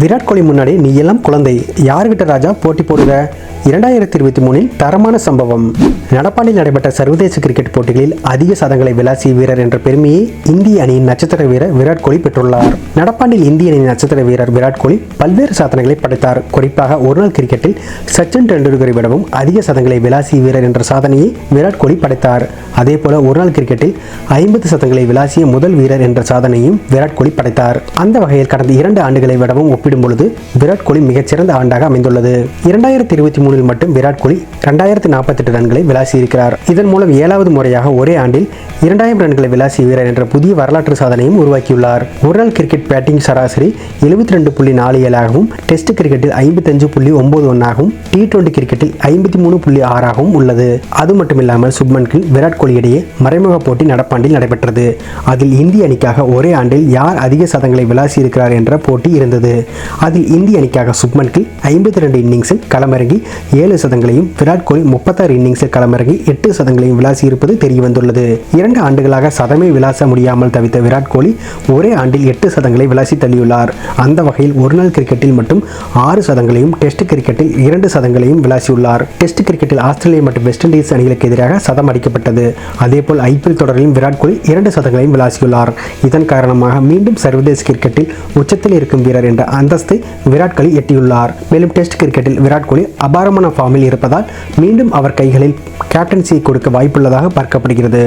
விராட் கோலி முன்னாடி நீ எல்லாம் குழந்தை. யாருகிட்ட ராஜா? போட்டி போடுக. இரண்டாயிரத்தி இருபத்தி மூணில் தரமான சம்பவம். நடப்பாண்டில் நடைபெற்ற சர்வதேச கிரிக்கெட் போட்டிகளில் அதிக சதங்களை விளாசிய வீரர் என்ற பெருமையை இந்திய அணியின் நட்சத்திர வீரர் விராட் கோலி பெற்றுள்ளார். நடப்பாண்டில் இந்திய அணியின் நட்சத்திர வீரர் விராட் கோலி பல்வேறு சாதனைகளை படைத்தார். குறிப்பாக ஒருநாள் கிரிக்கெட்டில் சச்சின் டெண்டுல்கரை விடவும் அதிக சதங்களை விளாசிய வீரர் என்ற சாதனையை விராட் கோலி படைத்தார். அதே போல ஒருநாள் கிரிக்கெட்டில் ஐம்பது சதங்களை விளாசிய முதல் வீரர் என்ற சாதனையும் விராட் கோலி படைத்தார். அந்த வகையில் கடந்த இரண்டு ஆண்டுகளை விடவும் ஒப்பிடும் பொழுது விராட் கோலி மிகச்சிறந்த ஆண்டாக அமைந்துள்ளது. இரண்டாயிரத்தி இருபத்தி மூணில் மட்டும் விராட் கோலி இரண்டாயிரத்தி நாற்பத்தெட்டு ரன்களை விளாசியிருக்கிறார். இதன் மூலம் ஏழாவது முறையாக ஒரே ஆண்டில் இரண்டாயிரம் ரன்களை விளாசிய வீரர் என்ற புதிய வரலாற்று சாதனையும் உருவாக்கியுள்ளார். ஒருநாள் கிரிக்கெட் பேட்டிங் சராசரி எழுபத்தி ரெண்டு புள்ளி நாலு ஏழாகவும் டெஸ்ட் கிரிக்கெட்டில் ஐம்பத்தஞ்சு புள்ளி ஒன்பது ஒன்றாகவும் டி டுவெண்டி கிரிக்கெட்டில் ஐம்பத்தி மூணு புள்ளி ஆறாகவும் உள்ளது. அது மட்டுமில்லாமல் சுப்மன் கில் விராட் கோலி இடையே மறைமுக போட்டி நடப்பாண்டில் நடைபெற்றது. அதில் இந்திய அணிக்காக ஒரே ஆண்டில் யார் அதிக சதங்களை விளாசியிருக்கிறார் என்ற போட்டி இருந்தது. அதில் இந்திய அணிக்காக சுப்மன் கில் ஐம்பத்தி ரெண்டு இன்னிங்ஸில் களமிறங்கி ஏழு சதங்களையும் விராட் கோலி முப்பத்தாறு இன்னிங்ஸில் களமிறங்கி எட்டு சதங்களையும் விளாசியிருப்பது தெரிய இரண்டு ஆண்டுகளாக சதமே விளாச முடியாமல் தவித்த விராட் கோலி ஒரே ஆண்டில் எட்டு சதங்களை விளாசி தள்ளியுள்ளார். அந்த வகையில் ஒருநாள் கிரிக்கெட்டில் மட்டும் ஆறு சதங்களையும் டெஸ்ட் கிரிக்கெட்டில் இரண்டு சதங்களையும் விளாசியுள்ளார். டெஸ்ட் கிரிக்கெட்டில் ஆஸ்திரேலியா மற்றும் வெஸ்ட் இண்டீஸ் அணிகளுக்கு எதிராக சதம் அடிக்கப்பட்டது. அதேபோல் ஐபிஎல் தொடரிலும் விராட் கோலி இரண்டு சதங்களையும் விளாசியுள்ளார். இதன் காரணமாக மீண்டும் சர்வதேச கிரிக்கெட்டில் உச்சத்தில் இருக்கும் வீரர் என்ற அந்தஸ்தை விராட் கோலி எட்டியுள்ளார். மேலும் டெஸ்ட் கிரிக்கெட்டில் விராட் கோலி அபாரமான ஃபார்மில் இருப்பதால் மீண்டும் அவர் கைகளில் கேப்டன்சியை கொடுக்க வாய்ப்புள்ளதாக பார்க்கப்படுகிறது.